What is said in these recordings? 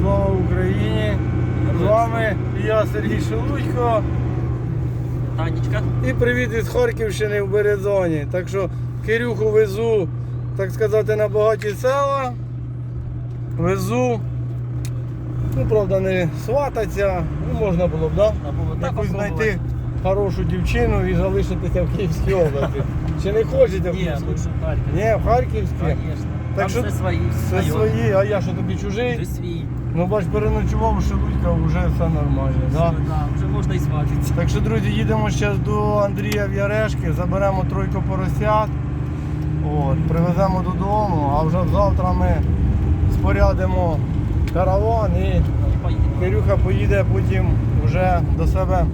Слава Україні! З вами я Сергій Шелудько. Танечка. І привіт із Харківщини в Березоні. Так що Кирюху везу, так сказати, на багаті села. Везу. Ну, правда, не свататься. Ну, можна було б, да? Було так Якусь знайти хорошу дівчину і залишитися в Київській області. Чи не хочете в Ні, лучше в Харкові. Ні, в Харківській. Конечно. Так Там що все свої. Це знайомі. свої, а я що тобі Ти чужий? свій. Ну бач, переночував у Шелудька, вже все нормально. Да? Да? вже можна і сватитися. Так що, друзі, їдемо зараз до Андрія в Ярешки, заберемо тройку поросят, от, привеземо додому, а вже завтра ми спорядимо караван і Поїдемо. Кирюха поїде потім вже до себе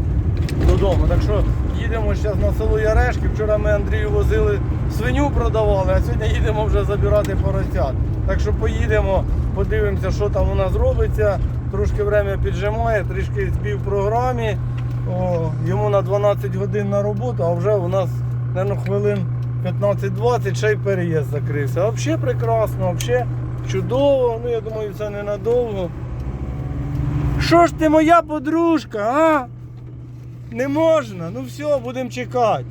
додому. Так що їдемо зараз на село Ярешки. Вчора ми Андрію возили свиню продавали, а сьогодні їдемо вже забирати поросят. Так що поїдемо, подивимося, що там у нас робиться. Трошки время піджимає, трішки збій в програмі. О, йому на 12 годин на роботу, а вже у нас, мабуть, хвилин 15-20 ще й переїзд закрився. Взагалі прекрасно, взагалі чудово. Ну я думаю, це ненадовго. Що ж ти моя подружка, а? Не можна. Ну все, будемо чекати.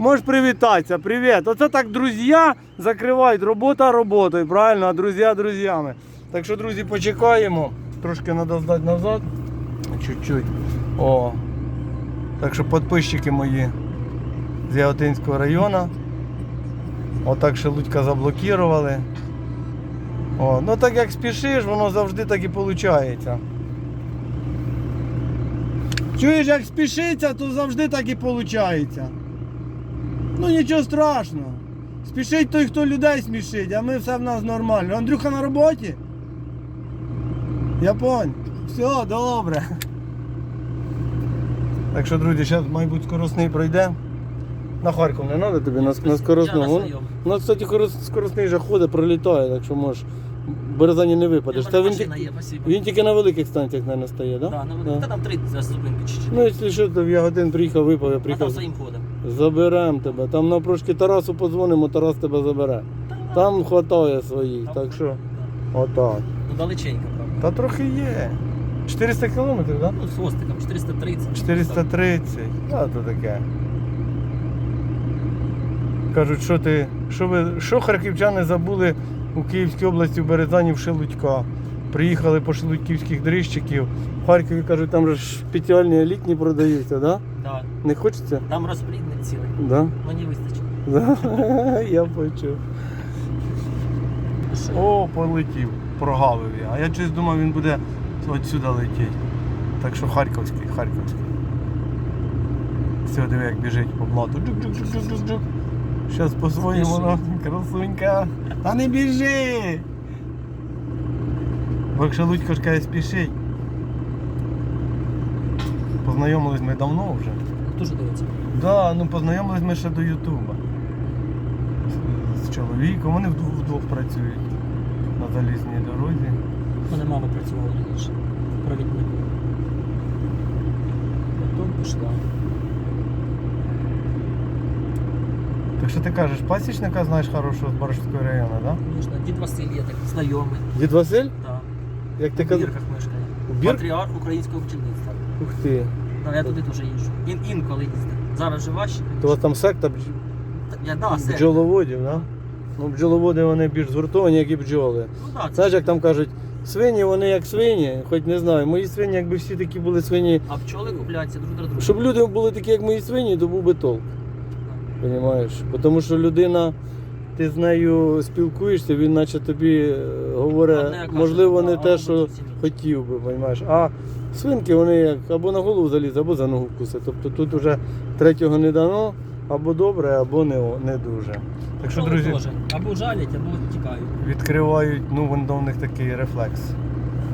Можеш привітатися, привіт. Оце так друзі закривають робота роботою, правильно, а друзі друзями. Так що, друзі, почекаємо. Трошки треба здати назад. Чуть-чуть. О. Так що підписчики мої з Яготинського району. Отак шелудька заблокували. О, ну так як спішиш, воно завжди так і виходить. Чуєш, як спішиться, то завжди так і виходить. Ну нічого страшного. Спішить той, хто людей смішить, а ми все в нас нормально. Андрюха на роботі? Я понял. Все, добре. Так що, друзі, зараз, мабуть, скоростний пройде. На Харків не треба тобі, на, на скоростну. На У нас, кстати, корос- скоростний же ходить, пролітає, так що можеш. Березані не випадеш. Та він, машина є, він тільки на великих станціях, мабуть, стає, так? Да, ну, Та там три за зупинки чуть-чуть. Ну, якщо що, то я один приїхав, випав, я А там приїхав. своїм ходом. Заберемо тебе. Там навпрошки Тарасу подзвонимо, Тарас тебе забере. Там хватає своїх, так що отак. Ну далеченько, правда. Та трохи є. 400 кілометрів, так? Ну, з хвостиком, 430. 430. А то таке. Кажуть, що ти. Що ви. Що харківчани забули у Київській області в Березані в Шелудька? Приїхали по шелудьківських дрищиків. В Харкові кажуть, там же ж спеціальні літні продаються, так? Да? Да. Не хочеться? Там розплідник цілий. Да? Мені вистачить. Да? Я почув. О, полетів, прогавив я. А я щось думав, він буде отсюди летіти. Так що Харківський, Харківський. Все, диви, як біжить по блату. Джук-джук-джук-джук-джук. Щас по-своєму, Спішить. воно, красунька. Та не біжи! Бо якщо Лудько ж каже, спішить. Познайомились ми давно вже. Дуже дивиться. Да, ну познайомились ми ще до Ютуба. З, з чоловіком. Вони вдвох, вдвох працюють на залізній дорозі. У мене мама працювала раніше. Провідник. Потім пішла. Так що ти кажеш, пасічника знаєш хорошого з Барашівського району, так? Звісно, дід Василь є так знайомий. Дід Василь? Да. Як ти казав? Бірках мешкає. У Бір- Патріарх українського бджільництва. Ух ти. Да, я туди теж їжджу. Ін, інколи їздив. Зараз же важче. То у вас там секта бдж... Я, да, все. бджоловодів. Да? Ну, бджоловоди вони більш згуртовані, як і бджоли. Ну, да, це Знаєш, як там кажуть, свині вони як свині, хоч не знаю, мої свині, якби всі такі були свині. А пчоли купляються друг до друга. Щоб люди були такі, як мої свині, то був би толк. Понімаєш? Бо Тому що людина, ти з нею спілкуєшся, він наче тобі е, говорить, Одне каже, можливо, да, не а те, що інше. хотів би, понімаєш. А свинки вони як або на голову заліз, або за ногу вкусить. Тобто тут вже третього не дано, або добре, або не, не дуже. Так що, друзі, Тоже. Або жалять, або тікають. відкривають, ну вон в них такий рефлекс.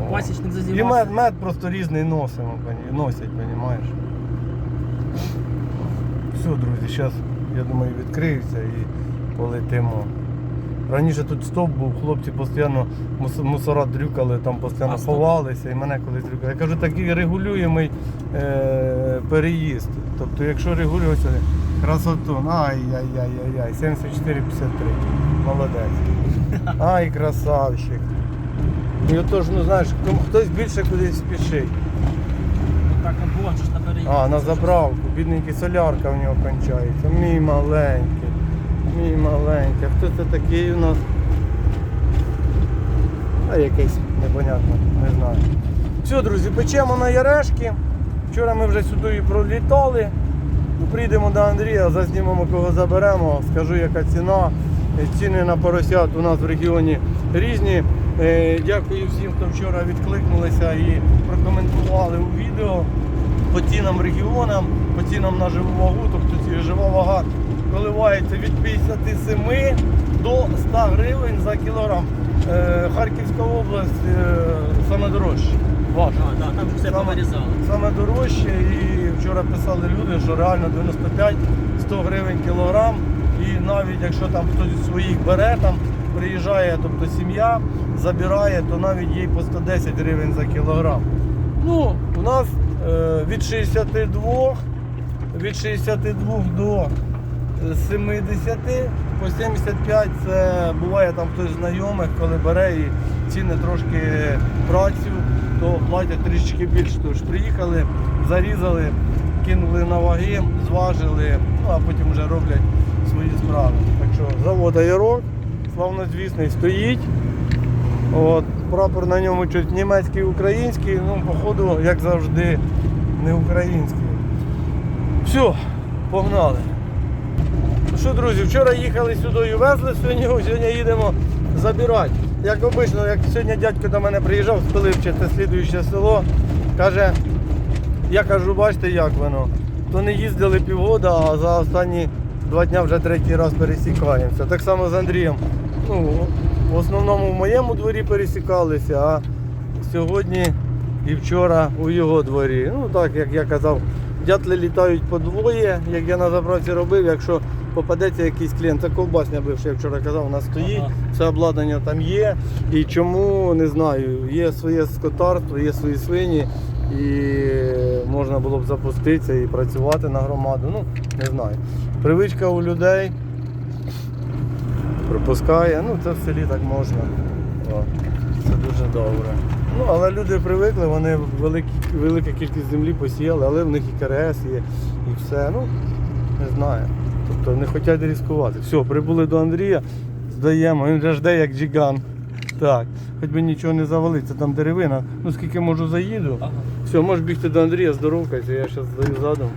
О. Пасічник І мед, мед просто різний носимо, поні- носять, розумієш? Все, друзі, зараз, я думаю, відкриються і полетимо. Раніше тут стоп був, хлопці постійно мусора дрюкали, там постійно А, ховалися і мене колись дрюкали. Я кажу, такий регулюємий е, переїзд. Тобто, якщо регулюватися, красоту, ай-яй-яй-яй, 74-53. Молодець. Ай, красавчик. І отож, ну знаєш, хтось більше кудись спішить. Так, а на переїзд. А, на заправку, бідненький солярка в нього кончається. Мій маленький. Мій маленький. Хто це такий у нас? А якийсь непонятно, не знаю. Все, друзі, печемо на ярешки. Вчора ми вже сюди і пролітали. Ну, Прийдемо до Андрія, зазнімемо кого заберемо, скажу яка ціна. Е, Ціни на поросят у нас в регіоні різні. Е, Дякую всім, хто вчора відкликнулися і прокоментували у відео по цінам регіонам, по цінам на живу вагу, тобто жива вага коливається від 57 до 100 гривень за кілограм. Е, Харківська область е, саме дорожче. А, да, там все Саме- Саме дорожче і вчора писали люди, що реально 95-100 гривень кілограм. І навіть якщо там хтось своїх бере, там приїжджає, тобто сім'я забирає, то навіть їй по 110 гривень за кілограм. Ну, у нас е, від 62, від 62 до е, 70 по 75 це буває там хтось з знайомих, коли бере і ціни трошки працю, то платять трішки більше. Тож приїхали, зарізали, кинули на ваги, зважили, ну а потім вже роблять свої справи. Так що завод Аєрок, славнозвісний, стоїть. От, прапор на ньому щось німецький, український, ну, походу, як завжди, не український. Все, погнали. Що, друзі, вчора їхали сюди і везли свиню, сьогодні їдемо забирати. Як обично, як сьогодні дядько до мене приїжджав з Пилипча, це слідуюче село, каже, я кажу, бачите, як воно. То не їздили півгода, а за останні два дні вже третій раз пересікаємося. Так само з Андрієм. Ну, в основному в моєму дворі пересікалися, а сьогодні і вчора у його дворі. Ну так, як я казав, дятли літають по двоє, як я на заправці робив, якщо попадеться якийсь клієнт. Це ковбасня бивша, я вчора казав, у нас стоїть, Ага. все обладнання там є. І чому не знаю, є своє скотарство, є свої свині. І можна було б запуститися і працювати на громаду. Ну, не знаю. Привичка у людей пропускає, ну це в селі так можна. О, це дуже добре. Ну, але люди привикли, вони великі, велика кількість землі посіяли, але в них і КРС є, і все. Ну, не знаю. Тобто не хочуть ризикувати. Все, прибули до Андрія, здаємо, він жде як джиган. Так, хоч би нічого не завалиться, там деревина. Ну скільки можу заїду. Ага. Все, можеш бігти до Андрія, здоровкайся, я зараз здаю задом.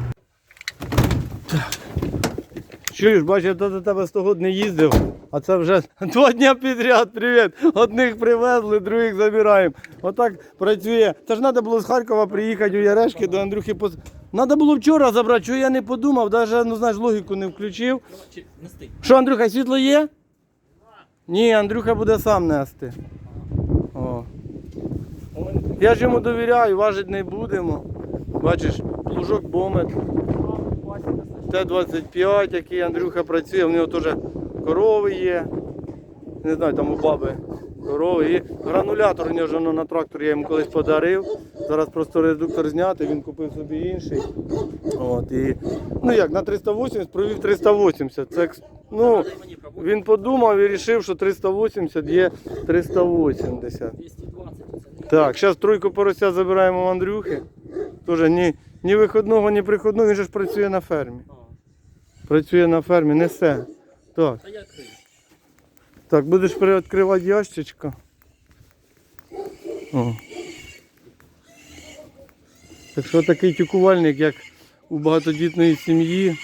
Чуєш, бачиш, я до тебе 100 год не їздив, а це вже два дня підряд, привіт. Одних привезли, других забираємо. Отак працює. Це ж треба було з Харкова приїхати у Ярешки до Андрюхи. Треба було вчора забрати, що я не подумав, навіть ну, знаєш, логіку не включив. Що, Андрюха, світло є? Ні, Андрюха буде сам нести. О. Я ж йому довіряю, важити не будемо. Бачиш, плужок бомет. Т-25, який Андрюха працює, в нього теж корови є. Не знаю, там у баби корови. І гранулятор у нього на трактор я йому колись подарив. Зараз просто редуктор зняти, він купив собі інший. От, і, ну як, на 380 провів 380. Це, ну, він подумав і вирішив, що 380 є 380. 220. це не- Так, зараз тройку порося забираємо в Андрюхи. Тоже ні, ні виходного, ні приходного, він же ж працює на фермі. Працює на фермі, несе. Так, Та я крию. так, будеш приоткривати ящичка. О. Так що такий тюкувальник, як у багатодітної сім'ї,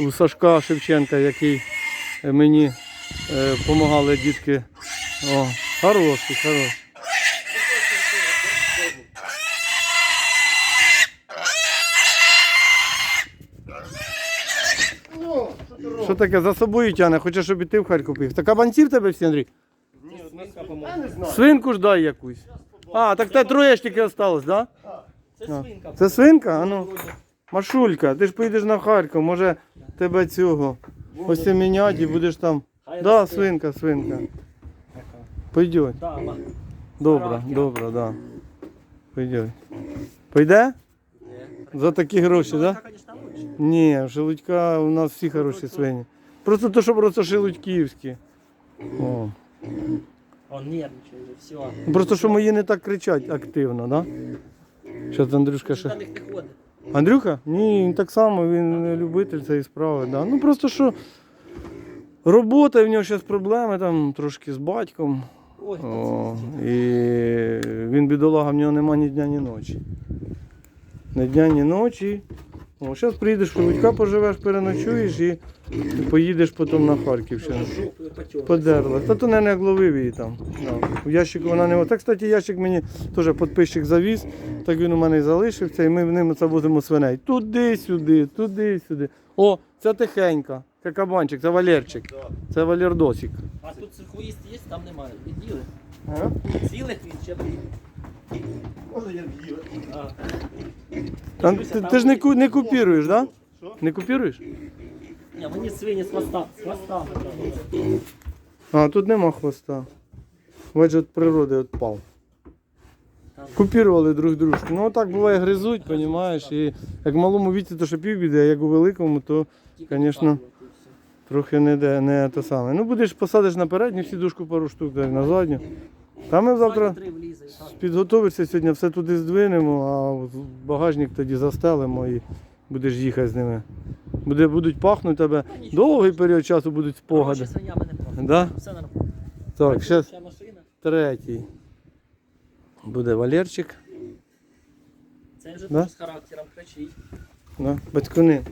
у Сашка Шевченка, який е, мені допомагали дітки. О, хороший, хороший. Що таке за собою тяне? Хочеш, щоб і ти в Харків поїхав. Так кабанці в тебе всі, Андрій? Ні, свинка, по-моєму. Свинку ж дай якусь. А, так те троє ж тільки осталось, так? Да? Це А. свинка. Це свинка? А ну. Машулька, ти ж поїдеш на Харків, може тебе цього осімінять і будеш там. Хай Да, росте. свинка, свинка. Пойдет. Да. Добре, Характер. добре, да. Пойдет. Пойде? За такі гроші, Ну, так? Да? Так. Ні, шелудька у нас всі хороші свині. Просто то, що просто шелудьківські. О. Он нервничає вже, все. Просто що мої не так кричать активно, да? Зараз Андрюшка ще. До них не ходить. Андрюха? Ні, він так само, він любитель цієї справи. Да. Ну просто що робота, в нього зараз проблеми там трошки з батьком. Ой, О, і він бідолага, в нього нема ні дня, ні ночі. Ні дня, ні ночі. О, зараз приїдеш в Луцька, поживеш, переночуєш і поїдеш потім на Харківщину. Подерла. Та то не як ловив її там. Да. В ящику вона не. Так, кстати, ящик мені теж підписчик завіз, так він у мене і залишився, і ми в ним це возимо свиней. Туди-сюди, туди-сюди. О, це тихенька. Це кабанчик, це Валерчик. Це Валердосик. А тут хвіст є, там немає. Відділи. Ага. Цілий хвіст ще. Можна я ти, ти ж не, ку- не купіруєш, так? Да? Що? Не купіруєш? ні, мені свині з хвоста. З хвоста. А, тут нема хвоста. Бач, від природи відпав. Купірували друг дружку. Ну так буває гризуть, розумієш, і як в малому віці, то що півбіди, а як у великому, то Конечно. трохи не, де, не те саме. Ну будеш посадиш на передню сідушку пару штук, так на задню. Та ми завтра Три влізе, і так. підготовишся сьогодні, все туди здвинемо, а в багажник тоді застелимо і будеш їхати з ними. Буде, будуть пахнути тебе. Довгий період часу будуть спогади. Короче, свинями не пахне. Да? Все нормально. Так, Ще машина. третій. Буде Валерчик. Це вже Да? з характером кричить. Да? Батькуни.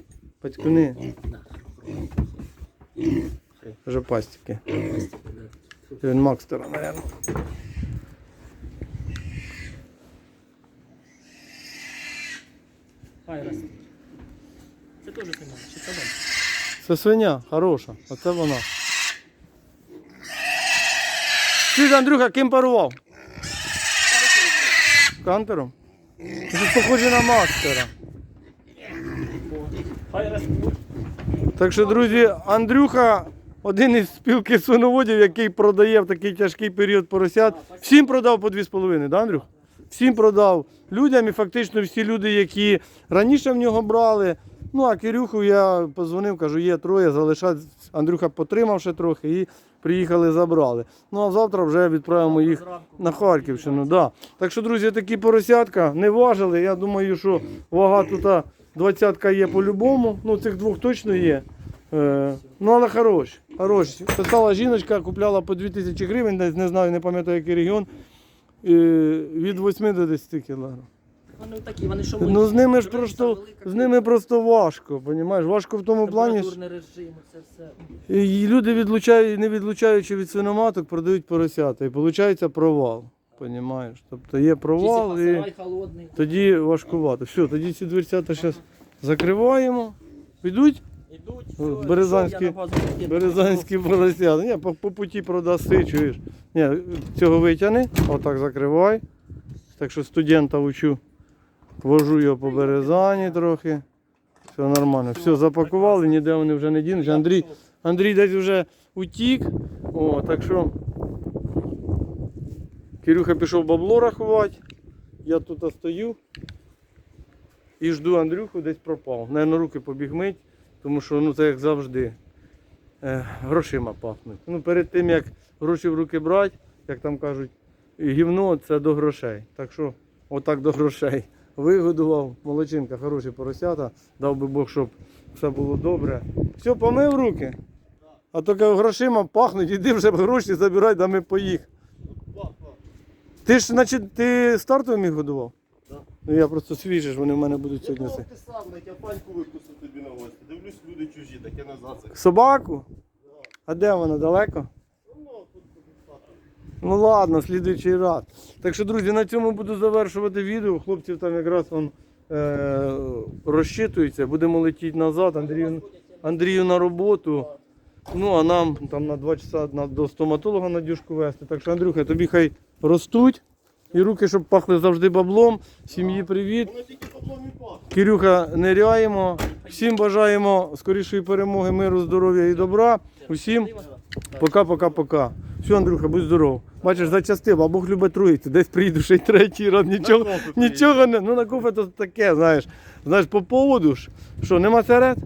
Батькуни. Вже пастики. Він Макстера, мабуть. Хай росте. Це теж свиня, чи це дом? Це свиня, хороша. Оце вона. Ти ж, Андрюха, ким парував? Кантером? Це похоже на мастера. Так що, друзі, Андрюха один із спілки свиноводів, який продає в такий тяжкий період поросят. Всім продав по 2,5, да, Андрюх? Всім продав людям і фактично всі люди, які раніше в нього брали. Ну, а Кирюху я позвонив, кажу, є троє, залишать. Андрюха потримав ще трохи і приїхали, забрали. Ну а завтра вже відправимо їх на Харківщину. Да. Так що, друзі, такі поросятка не важили. Я думаю, що вага тут двадцятка є по-любому. Ну, цих двох точно є. Е, ну, але хороші. хороші. Писала жіночка, купляла по 2000 гривень, десь не знаю, не пам'ятаю, який регіон. Е, від 8 до 10 кілограм. Вони такі, вони що Ну з ними ж просто, з ними просто важко, понімаєш? Важко в тому плані. що- режим, це все. і люди відлучають, не відлучаючи від свиноматок, продають поросята. І виходить провал. Понімаєш? Тобто є провал і тоді важкувато. Все, тоді ці дверцята зараз закриваємо. Підуть Ідуть, все, березанські- я на такі, березанські поросята. Ні, по, по путі продаси, чуєш. Ні, цього витягни, отак закривай. Так що студента учу. Вожу його по березані трохи. Все нормально. Все, запакували, ніде вони вже не дінуть. Андрій, Андрій десь вже утік. О, так що Кирюха пішов бабло рахувати. Я тут стою і жду Андрюху, десь пропав. Наверно, руки побіг мить, тому що ну, це як завжди. Е, грошима пахнуть. Ну, перед тим як гроші в руки брати, як там кажуть, гівно це до грошей. Так що, отак до грошей. Вигодував, молодчинка, хороші поросята. Дав би Бог, щоб все було добре. Все, помив руки. А то грошима пахнуть, іди вже гроші забирай, да ми поїх. Ти ж, значить, ти стартовим їх годував? Ну я просто свіжий, вони в мене будуть сьогодні. Я ти сам, я паньку випустив тобі на гості. Дивлюсь, люди чужі, так я назад. це- Собаку? А де вона далеко? Ну. Ну ладно, слідуючий раз. Так що, друзі, на цьому буду завершувати відео. Хлопців там якраз он, е, розчитуються. Будемо летіти назад. Андрію, Андрію на роботу. Ну, а нам там на 2 часа на, до стоматолога Надюшку вести. Так що, Андрюха, тобі хай ростуть. І руки, щоб пахли завжди баблом. Сім'ї привіт. Кирюха, ниряємо. Всім бажаємо скорішої перемоги, миру, здоров'я і добра. Усім пока-пока-пока. Все, Андрюха, будь здоров. Бачиш, зачастив, а Бог любить троїцю. Десь приїду ще й третій раз. Нічого, нічого не. Ну на кофе то таке, знаєш. Знаєш, по поводу ж. Що, нема сигарет?